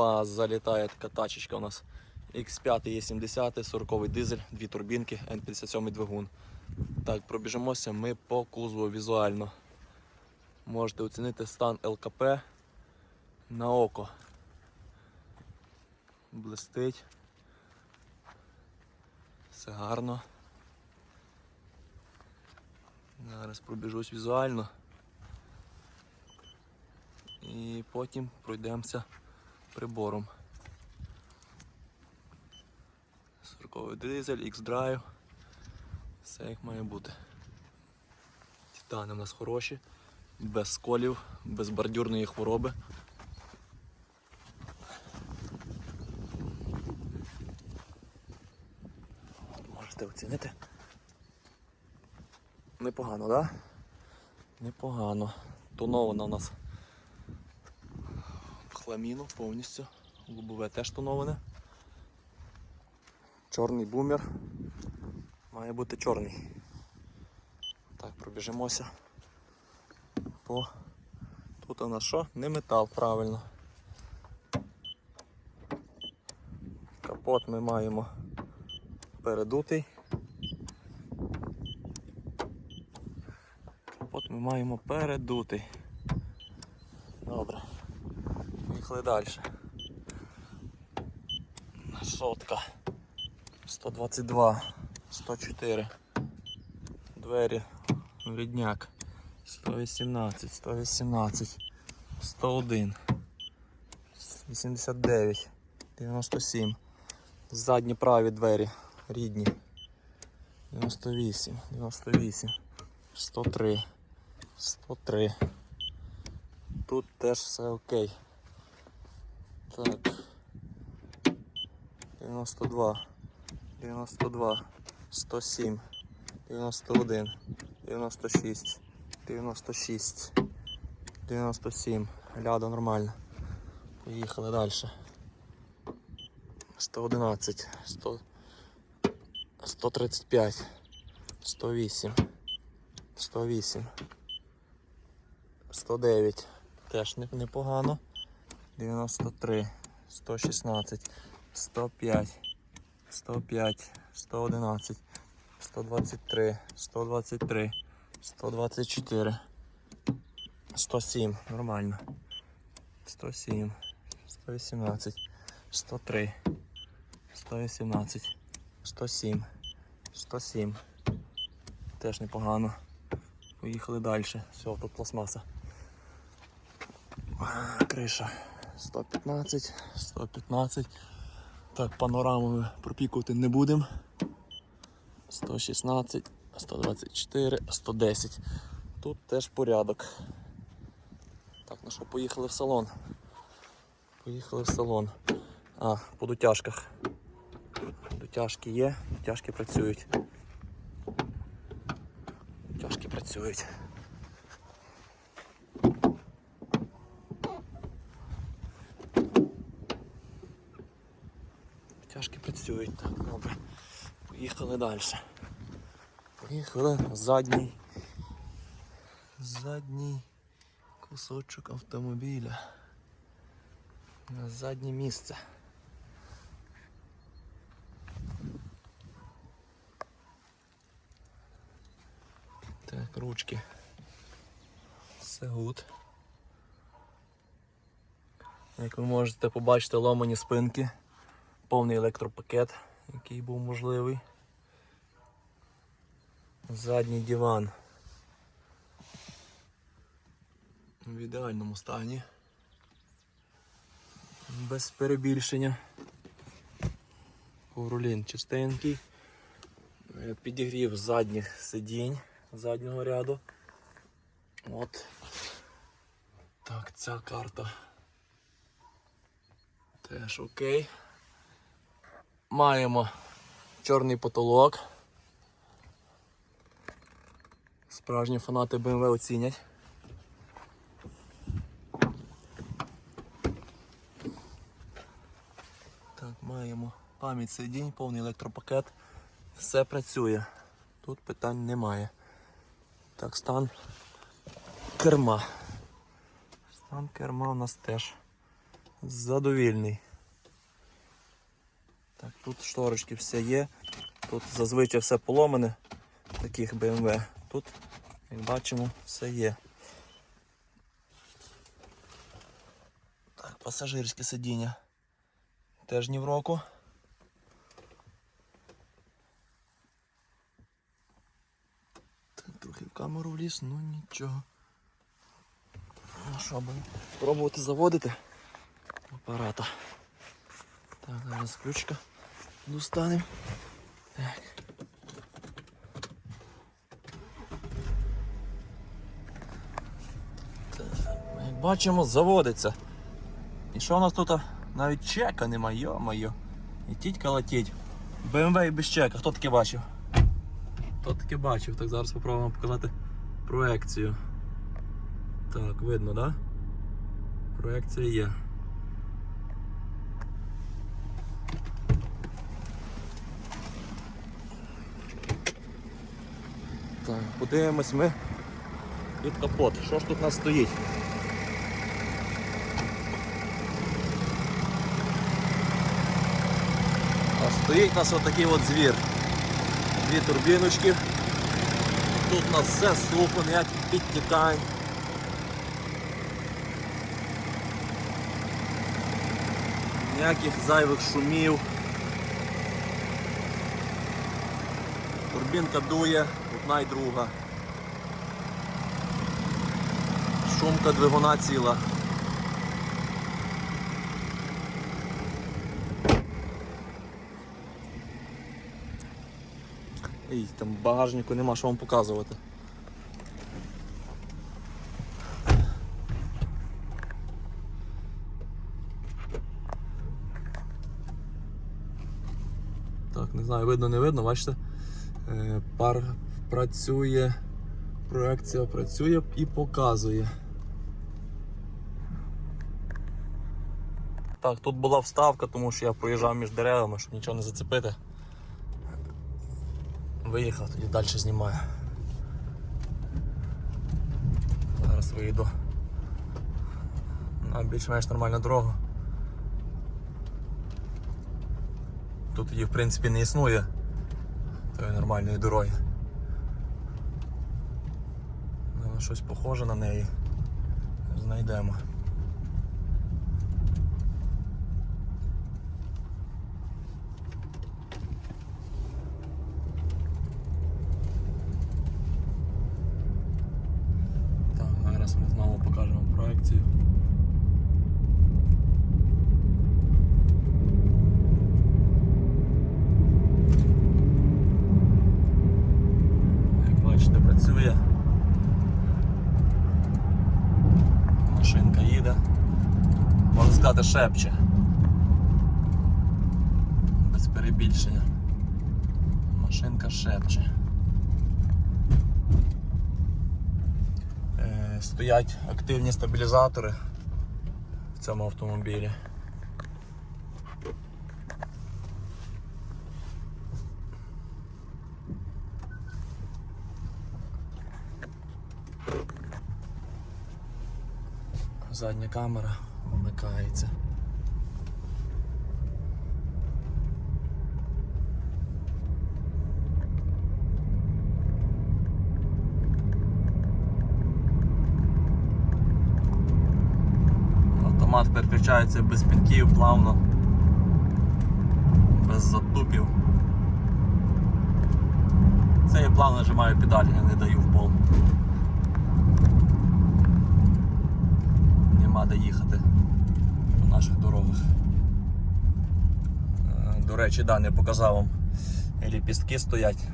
Опа, залітає така тачечка у нас. X5 E70, 40 дизель, дві турбінки, N57 двигун. Так, пробіжимося ми по кузову візуально. Можете оцінити стан ЛКП на око. Блистить. Все гарно. Зараз пробіжусь візуально. І потім пройдемося прибором. 40 дизель, X-Drive. Все як має бути. Титани у нас хороші, без сколів, без бордюрної хвороби. Можете оцінити. Непогано, так? Да? Непогано. Тонована у нас в хламіну повністю. Лобове теж тоноване. Чорний бумер. Має бути чорний. Так, пробіжимося. По... Тут у нас що? Не метал, правильно. Капот ми маємо передутий. Капот ми маємо передутий. Добре. Поїхали далі. Сотка. 122, 104. Двері. Рідняк. 118, 118, 101, 89, 97. Задні праві двері. Рідні. 98, 98, 103, 103. Тут теж все окей. Так. 92, 92, 107, 91, 96, 96, 97. Ляда нормально. Поїхали далі. 111, 100, 135, 108, 108, 109. Теж непогано. 93, 116, 105, 105, 111, 123, 123, 124, 107, нормально. 107, 118, 103, 118, 107, 107. Теж непогано. Поїхали далі. Все, тут пластмаса. Криша. 115, 115. Так, панораму пропікувати не будемо. 116, 124, 110. Тут теж порядок. Так, ну що, поїхали в салон. Поїхали в салон. А, по дотяжках. Дотяжки є, дотяжки працюють. Дотяжки працюють. Працюють, так, добре. Поїхали далі. Поїхали задній. Задній кусочок автомобіля. На заднє місце. Так, ручки. Все гуд. Як ви можете побачити, ломані спинки повний електропакет, який був можливий. Задній диван в ідеальному стані. Без перебільшення. Ковролін чистенький. Е, Підігрів задніх сидінь заднього ряду. От. Так, ця карта теж окей. Маємо чорний потолок. Справжні фанати BMW оцінять. Так, маємо пам'ять сидінь, повний електропакет. Все працює. Тут питань немає. Так, стан керма. Стан керма у нас теж задовільний. Так, тут шторочки все є. Тут зазвичай все поломане, таких BMW. Тут, як бачимо, все є. Так, пасажирське сидіння. Теж ні в року. Так, трохи в камеру вліз, ну нічого. Ну що, будемо пробувати заводити апарата. Так, зараз ключка достанемо. Так. Так, Як бачимо, заводиться. І що у нас тут? Навіть чека нема, йо-моє. І тітька летіть. BMW і без чека, хто таке бачив? Хто таке бачив? Так зараз спробуємо показати проекцію. Так, видно, так? Да? Проекція є. Так, подивимось ми під капот. Що ж тут у нас стоїть? А стоїть у нас отакий от звір. Дві турбіночки. Тут у нас все сухо, ніяких підтікань. Ніяких зайвих шумів. Турбінка дує, одна й друга. Шумка двигуна ціла. Ій, там багажнику нема що вам показувати. Так, не знаю, видно, не видно, бачите? Е, Пар працює, проекція працює і показує. Так, тут була вставка, тому що я проїжджав між деревами, щоб нічого не зацепити. Виїхав, тоді далі знімаю. Зараз вийду на більш-менш нормальну дорогу. Тут її в принципі не існує тої нормальної дороги. Але щось похоже на неї. Знайдемо. Так, зараз ми знову покажемо проекцію. Як бачите, працює. Машинка їде. Можна сказати, шепче. Без перебільшення. Машинка шепче. Е, Стоять активні стабілізатори в цьому автомобілі. Задня камера вмикається. Автомат переключається без пінків, плавно, без затупів. Це я плавно нажимаю педаль, я не даю в пол. Де їхати по наших дорогах. Е, До речі, да, не показав вам. Ліпістки стоять.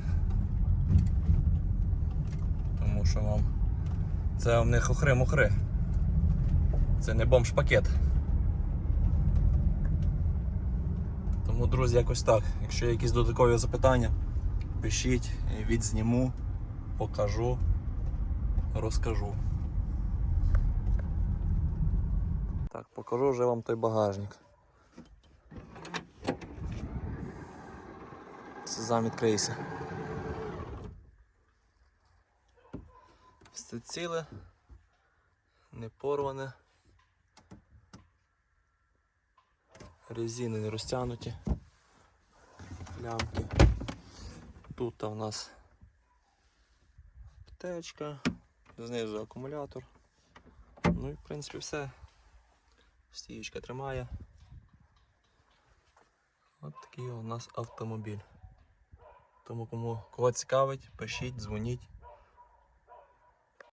Тому що вам це в них охри-мухри. Це не бомж-пакет. Тому, друзі, якось так. Якщо є якісь додаткові запитання, пишіть, відзніму, покажу, розкажу. Покажу вже вам той багажник. Сезам відкрийся. Все ціле, не порване. резини не розтягнуті. Лямки. Тут у нас аптечка, знизу акумулятор. Ну і в принципі все. Стіючка тримає. От такий у нас автомобіль. Тому кому кого цікавить, пишіть, дзвоніть.